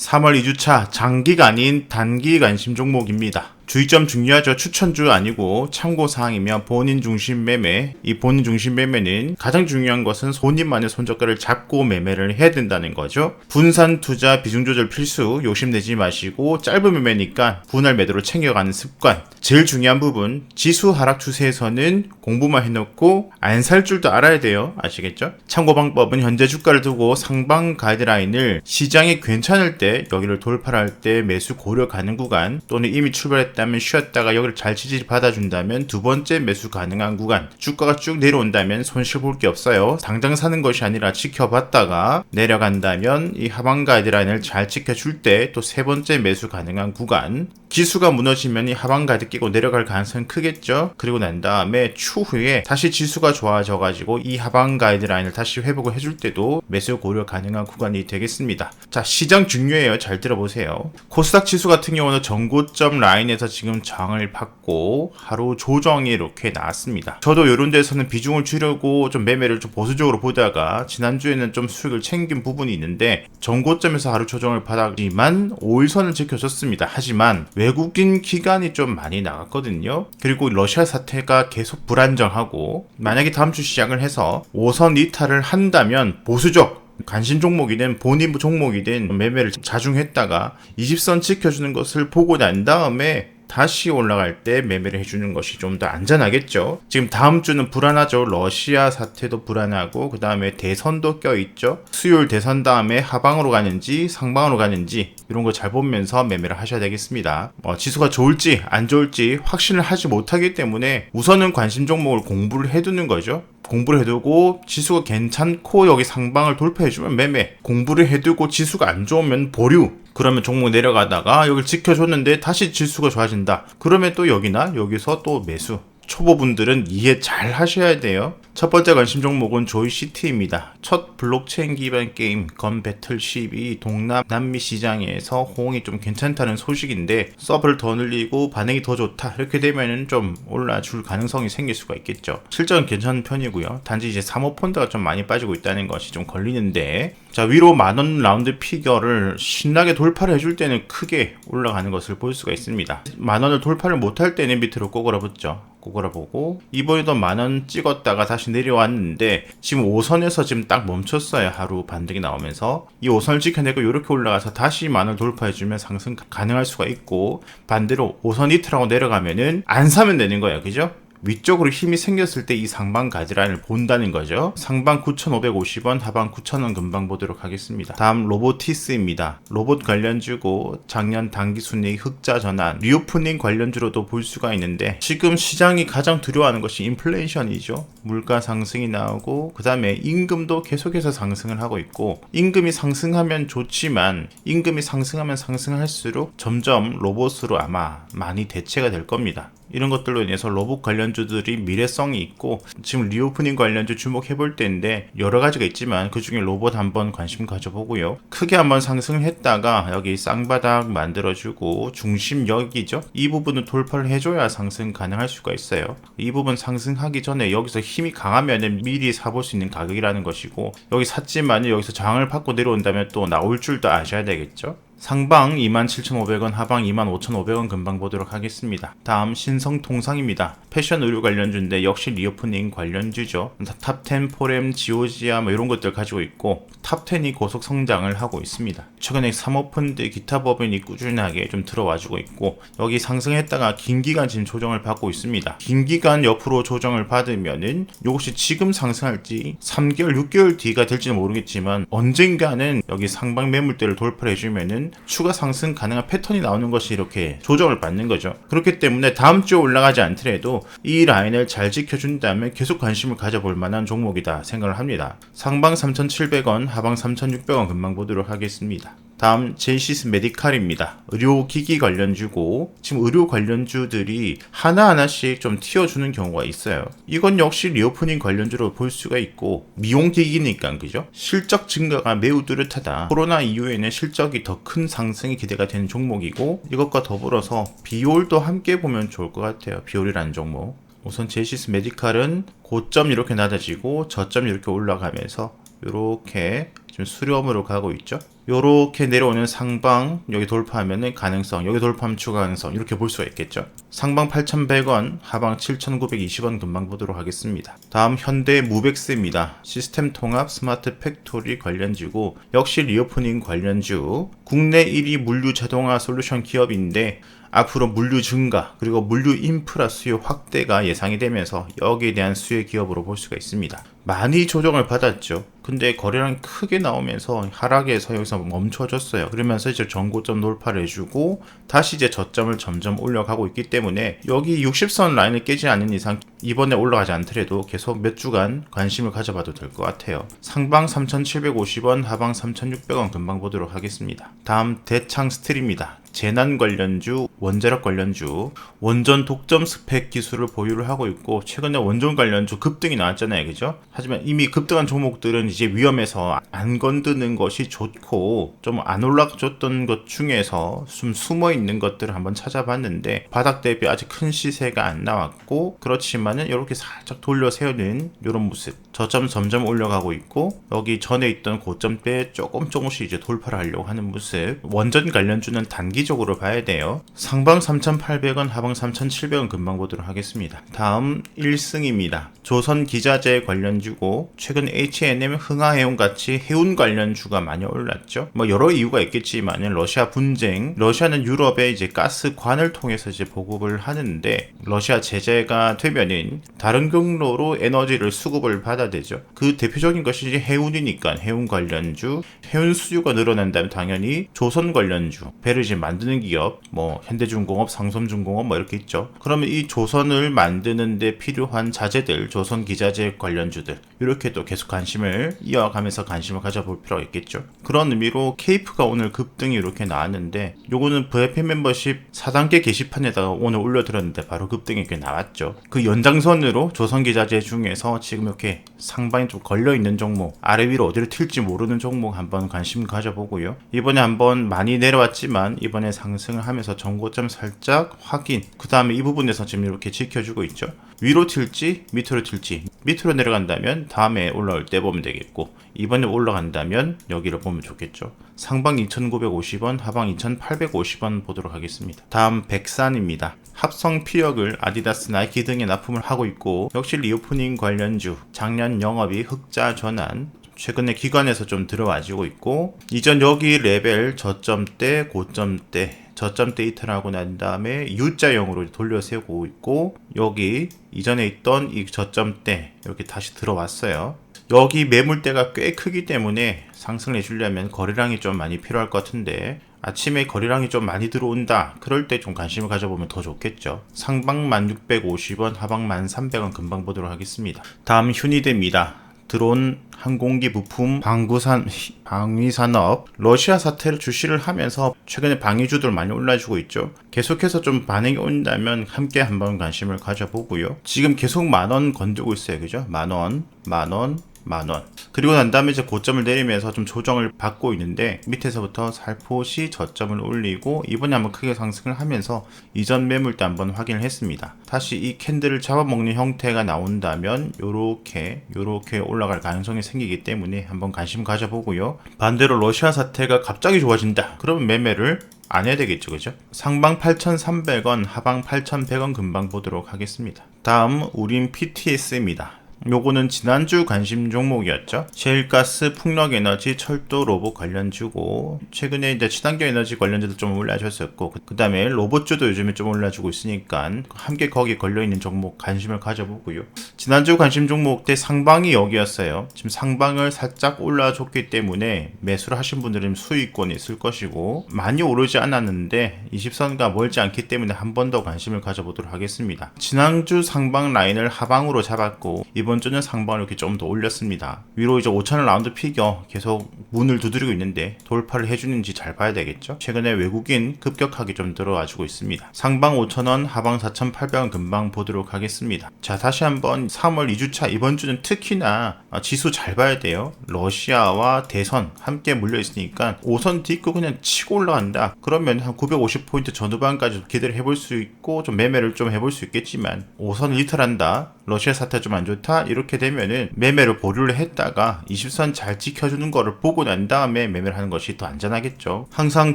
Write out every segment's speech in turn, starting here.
3월 2주차 장기가 아닌 단기 관심 종목입니다. 주의점 중요하죠. 추천주 아니고 참고사항이며 본인 중심 매매. 이 본인 중심 매매는 가장 중요한 것은 본인만의 손젓가락을 잡고 매매를 해야 된다는 거죠. 분산 투자 비중 조절 필수 욕심내지 마시고 짧은 매매니까 분할 매도로 챙겨가는 습관. 제일 중요한 부분 지수 하락 추세에서는 공부만 해놓고 안 살 줄도 알아야 돼요. 아시겠죠? 참고 방법은 현재 주가를 두고 상방 가이드라인을 시장이 괜찮을 때 여기를 돌파할 때 매수 고려 가능 구간 또는 이미 출발했다 면 쉬었다가 여기를 잘 지지 받아준다면 두 번째 매수 가능한 구간 주가가 쭉 내려온다면 손실 볼 게 없어요. 당장 사는 것이 아니라 지켜봤다가 내려간다면 이 하방 가이드라인을 잘 지켜줄 때 또 세 번째 매수 가능한 구간 지수가 무너지면 이 하방 가이드 끼고 내려갈 가능성이 크겠죠. 그리고 난 다음에 추후에 다시 지수가 좋아져 가지고 이 하방 가이드라인을 다시 회복을 해줄 때도 매수 고려 가능한 구간이 되겠습니다. 자 시장 중요해요. 잘 들어보세요. 코스닥 지수 같은 경우는 전고점 라인에서 지금 저항을 받고 하루 조정이 이렇게 나왔습니다. 저도 이런 데서는 비중을 줄이고 좀 매매를 좀 보수적으로 보다가 지난주에는 좀 수익을 챙긴 부분이 있는데 전고점에서 하루 조정을 받았지만 5일선을 지켜줬습니다. 하지만 외국인 기간이 좀 많이 나갔거든요. 그리고 러시아 사태가 계속 불안정하고 만약에 다음 주 시작을 해서 5선 이탈을 한다면 보수적 관심 종목이든 본인 종목이든 매매를 자중했다가 20선 지켜주는 것을 보고 난 다음에 다시 올라갈 때 매매를 해주는 것이 좀 더 안전하겠죠. 지금 다음 주는 불안하죠. 러시아 사태도 불안하고 그 다음에 대선도 껴있죠. 수요일 대선 다음에 하방으로 가는지 상방으로 가는지 이런 거 잘 보면서 매매를 하셔야 되겠습니다. 어, 지수가 좋을지 안 좋을지 확신을 하지 못하기 때문에 우선은 관심 종목을 공부를 해두는 거죠. 공부를 해두고 지수가 괜찮고 여기 상방을 돌파해주면 매매 공부를 해두고 지수가 안 좋으면 보류. 그러면 종목 내려가다가 여기를 지켜줬는데 다시 지수가 좋아진다. 그러면 또 여기나 여기서 또 매수 초보분들은 이해 잘 하셔야 돼요. 첫 번째 관심 종목은 조이시티입니다. 첫 블록체인 기반 게임 건 배틀 12 동남 남미 시장에서 호응이 좀 괜찮다는 소식인데 서브를 더 늘리고 반응이 더 좋다 이렇게 되면은 좀 올라줄 가능성이 생길 수가 있겠죠. 실적은 괜찮은 편이고요. 단지 이제 사모펀드가 좀 많이 빠지고 있다는 것이 좀 걸리는데 자 위로 만원 라운드 피겨를 신나게 돌파를 해줄 때는 크게 올라가는 것을 볼 수가 있습니다. 만원을 돌파를 못할 때는 밑으로 꼬그라붙죠. 꼬그라보고 이번에도 만원 찍었다가 다시 내려왔는데 지금 5선에서 지금 딱 멈췄어요. 하루 반등이 나오면서. 이 5선을 지켜내고 이렇게 올라가서 다시 만원 돌파해주면 상승 가능할 수가 있고 반대로 5선 이틀하고 내려가면은 안 사면 되는 거예요. 그죠? 위쪽으로 힘이 생겼을 때 이 상방 가지라인을 본다는 거죠. 상방 9,550원, 하방 9,000원 금방 보도록 하겠습니다. 다음 로보티스입니다. 로봇 관련주고 작년 단기 순이익 흑자 전환, 리오프닝 관련주로도 볼 수가 있는데 지금 시장이 가장 두려워하는 것이 인플레이션이죠. 물가 상승이 나오고 그 다음에 임금도 계속해서 상승을 하고 있고 임금이 상승하면 좋지만 임금이 상승하면 상승할수록 점점 로봇으로 아마 많이 대체가 될 겁니다. 이런 것들로 인해서 로봇 관련주들이 미래성이 있고 지금 리오프닝 관련주 주목해 볼 때인데 여러 가지가 있지만 그 중에 로봇 한번 관심 가져보고요. 크게 한번 상승을 했다가 여기 쌍바닥 만들어주고 중심 여기죠. 이 부분을 돌파를 해줘야 상승 가능할 수가 있어요. 이 부분 상승하기 전에 여기서 힘이 강하면 미리 사볼 수 있는 가격이라는 것이고 여기 샀지만 여기서 저항을 받고 내려온다면 또 나올 줄도 아셔야 되겠죠. 상방 27,500원, 하방 25,500원 금방 보도록 하겠습니다. 다음 신성통상입니다. 패션 의류 관련주인데 역시 리오프닝 관련주죠. 탑10 포렘, 지오지아 뭐 이런 것들 가지고 있고 탑10이 고속 성장을 하고 있습니다. 최근에 사모펀드, 기타 법인이 꾸준하게 좀 들어와주고 있고 여기 상승했다가 긴 기간 지금 조정을 받고 있습니다. 긴 기간 옆으로 조정을 받으면은 이것이 지금 상승할지 3개월, 6개월 뒤가 될지는 모르겠지만 언젠가는 여기 상방 매물대를 돌파해주면은 추가 상승 가능한 패턴이 나오는 것이 이렇게 조정을 받는 거죠. 그렇기 때문에 다음 주에 올라가지 않더라도 이 라인을 잘 지켜준다면 계속 관심을 가져볼 만한 종목이다 생각을 합니다. 상방 3,700원, 하방 3,600원 금방 보도록 하겠습니다. 다음 제이시스 메디칼입니다. 의료기기 관련주고 지금 의료 관련주들이 하나하나씩 좀 튀어주는 경우가 있어요. 이건 역시 리오프닝 관련주로 볼 수가 있고 미용기기니까 그죠? 실적 증가가 매우 뚜렷하다. 코로나 이후에는 실적이 더 큰 상승이 기대가 되는 종목이고 이것과 더불어서 비올도 함께 보면 좋을 것 같아요. 비올이라는 종목. 우선 제시스 메디칼은 고점 이렇게 낮아지고 저점 이렇게 올라가면서 이렇게 지금 수렴으로 가고 있죠. 요렇게 내려오는 상방 여기 돌파하면은 가능성 여기 돌파하면 추가 가능성 이렇게 볼 수가 있겠죠 상방 8,100원 하방 7,920원 금방 보도록 하겠습니다 다음 현대 무벡스입니다 시스템 통합 스마트 팩토리 관련주고 역시 리오프닝 관련주 국내 1위 물류 자동화 솔루션 기업인데 앞으로 물류 증가 그리고 물류 인프라 수요 확대가 예상이 되면서 여기에 대한 수혜 기업으로 볼 수가 있습니다. 많이 조정을 받았죠. 근데 거래량이 크게 나오면서 하락에서 여기서 멈춰졌어요. 그러면서 이제 전고점 돌파를 해주고 다시 이제 저점을 점점 올려가고 있기 때문에 여기 60선 라인을 깨지 않는 이상 이번에 올라가지 않더라도 계속 몇 주간 관심을 가져봐도 될 것 같아요. 상방 3,750원, 하방 3,600원 금방 보도록 하겠습니다. 다음 대창 스틸입니다. 재난 관련주, 원자력 관련주, 원전 독점 스펙 기술을 보유를 하고 있고 최근에 원전 관련주 급등이 나왔잖아요, 그죠? 하지만 이미 급등한 종목들은 이제 위험해서 안 건드는 것이 좋고 좀 안 올라줬던 것 중에서 좀 숨어 있는 것들을 한번 찾아봤는데 바닥 대비 아직 큰 시세가 안 나왔고 그렇지만은 이렇게 살짝 돌려 세우는 이런 모습. 저점 점점 올라가고 있고 여기 전에 있던 고점대 조금 조금씩 이제 돌파를 하려고 하는 모습. 원전 관련주는 단기 적으로 봐야 돼요. 상방 3,800원 하방 3,700원 금방 보도록 하겠습니다. 다음 1승입니다. 조선 기자재 관련주고 최근 H&M 흥하해운 같이 해운 관련주가 많이 올랐죠. 뭐 여러 이유가 있겠지만 러시아 분쟁 러시아는 유럽에 이제 가스관을 통해서 이제 보급을 하는데 러시아 제재가 되면은 다른 경로로 에너지를 수급을 받아야 되죠. 그 대표적인 것이 이제 해운이니까 해운 관련주, 해운 수요가 늘어난다면 당연히 조선 관련주, 배를 이제 만드는 기업, 뭐 현대중공업, 상섬중공업 뭐 이렇게 있죠. 그러면 이 조선을 만드는데 필요한 자재들, 조선 기자재 관련주들 이렇게 또 계속 관심을 이어가면서 관심을 가져볼 필요가 있겠죠. 그런 의미로 케이프가 오늘 급등이 이렇게 나왔는데 요거는 VIP 멤버십 4단계 게시판에다가 오늘 올려드렸는데 바로 급등이 이렇게 나왔죠. 그 연장선으로 조선 기자재 중에서 지금 이렇게 상방에 좀 걸려 있는 종목 아래 위로 어디로 튈지 모르는 종목 한번 관심 가져보고요. 이번에 한번 많이 내려왔지만 이번 에 상승을 하면서 정고점 살짝 확인. 그 다음에 이 부분에서 지금 이렇게 지켜주고 있죠. 위로 튈지 밑으로 튈지 밑으로 내려간다면 다음에 올라올 때 보면 되겠고 이번에 올라간다면 여기를 보면 좋겠죠. 상방 2,950원, 하방 2,850원 보도록 하겠습니다. 다음 백산입니다. 합성 피력을 아디다스, 나이키 등에 납품을 하고 있고 역시 리오프닝 관련주 작년 영업이 흑자 전환 최근에 기관에서 좀 들어와지고 있고 이전 여기 레벨 저점대 고점대 저점 데이터를 하고 난 다음에 U자형으로 돌려 세우고 있고 여기 이전에 있던 이 저점대 이렇게 다시 들어왔어요. 여기 매물대가 꽤 크기 때문에 상승을 해주려면 거래량이 좀 많이 필요할 것 같은데 아침에 거래량이 좀 많이 들어온다 그럴 때 좀 관심을 가져보면 더 좋겠죠. 상방 1650원 하방 1300원 금방 보도록 하겠습니다. 다음 휴니드입니다 드론 항공기 부품 방구산 방위산업 러시아 사태를 주시를 하면서 최근에 방위주들 많이 올라주고 있죠. 계속해서 좀 반응이 온다면 함께 한번 관심을 가져보고요. 지금 계속 만원 건들고 있어요. 그죠? 만 원, 만 원, 만원. 그리고 난 다음에 이제 고점을 내리면서 좀 조정을 받고 있는데 밑에서부터 살포시 저점을 올리고 이번에 한번 크게 상승을 하면서 이전 매물대 한번 확인을 했습니다. 다시 이 캔들을 잡아먹는 형태가 나온다면 요렇게 요렇게 올라갈 가능성이 생기기 때문에 한번 관심 가져보고요. 반대로 러시아 사태가 갑자기 좋아진다. 그러면 매매를 안 해야 되겠죠, 그죠? 상방 8,300원, 하방 8,100원 금방 보도록 하겠습니다. 다음, 우린 PTS입니다. 요거는 지난주 관심 종목이었죠. 셰일가스, 풍력에너지, 철도 로봇 관련주고 최근에 이제 친환경 에너지 관련주도 좀 올라주셨었고 그 다음에 로봇주도 요즘에 좀 올라주고 있으니까 함께 거기 걸려있는 종목 관심을 가져보고요. 지난주 관심 종목 때 상방이 여기였어요. 지금 상방을 살짝 올라줬기 때문에 매수를 하신 분들은 수익권이 있을 것이고 많이 오르지 않았는데 20선과 멀지 않기 때문에 한 번 더 관심을 가져보도록 하겠습니다. 지난주 상방 라인을 하방으로 잡았고 이번 이번 주는 상방을 이렇게 좀 더 올렸습니다. 위로 이제 5천원 라운드 피겨 계속 문을 두드리고 있는데 돌파를 해주는지 잘 봐야 되겠죠. 최근에 외국인 급격하게 좀 들어와주고 있습니다. 상방 5천원, 하방 4,800원 금방 보도록 하겠습니다. 자 다시 한번 3월 2주차 이번 주는 특히나 지수 잘 봐야 돼요. 러시아와 대선 함께 물려 있으니까 5선 딛고 그냥 치고 올라간다. 그러면 한 950포인트 전후반까지 기대를 해볼 수 있고 좀 매매를 좀 해볼 수 있겠지만 5선을 이탈한다. 러시아 사태 좀 안 좋다 이렇게 되면은 매매를 보류를 했다가 20선 잘 지켜주는 거를 보고 난 다음에 매매를 하는 것이 더 안전하겠죠. 항상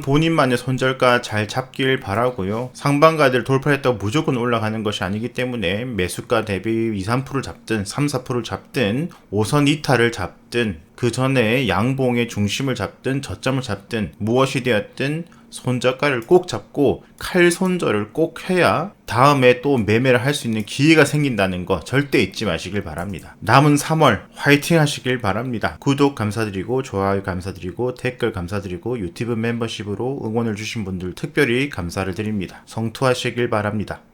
본인만의 손절가 잘 잡길 바라고요. 상반가들 돌파했다고 무조건 올라가는 것이 아니기 때문에 매수가 대비 2, 3%를 잡든 3, 4%를 잡든 5선 이탈을 잡든 그 전에 양봉의 중심을 잡든 저점을 잡든 무엇이 되었든 손저가를 꼭 잡고 칼 손절을 꼭 해야 다음에 또 매매를 할 수 있는 기회가 생긴다는 거 절대 잊지 마시길 바랍니다. 남은 3월 화이팅 하시길 바랍니다. 구독 감사드리고 좋아요 감사드리고 댓글 감사드리고 유튜브 멤버십으로 응원을 주신 분들 특별히 감사를 드립니다. 성투하시길 바랍니다.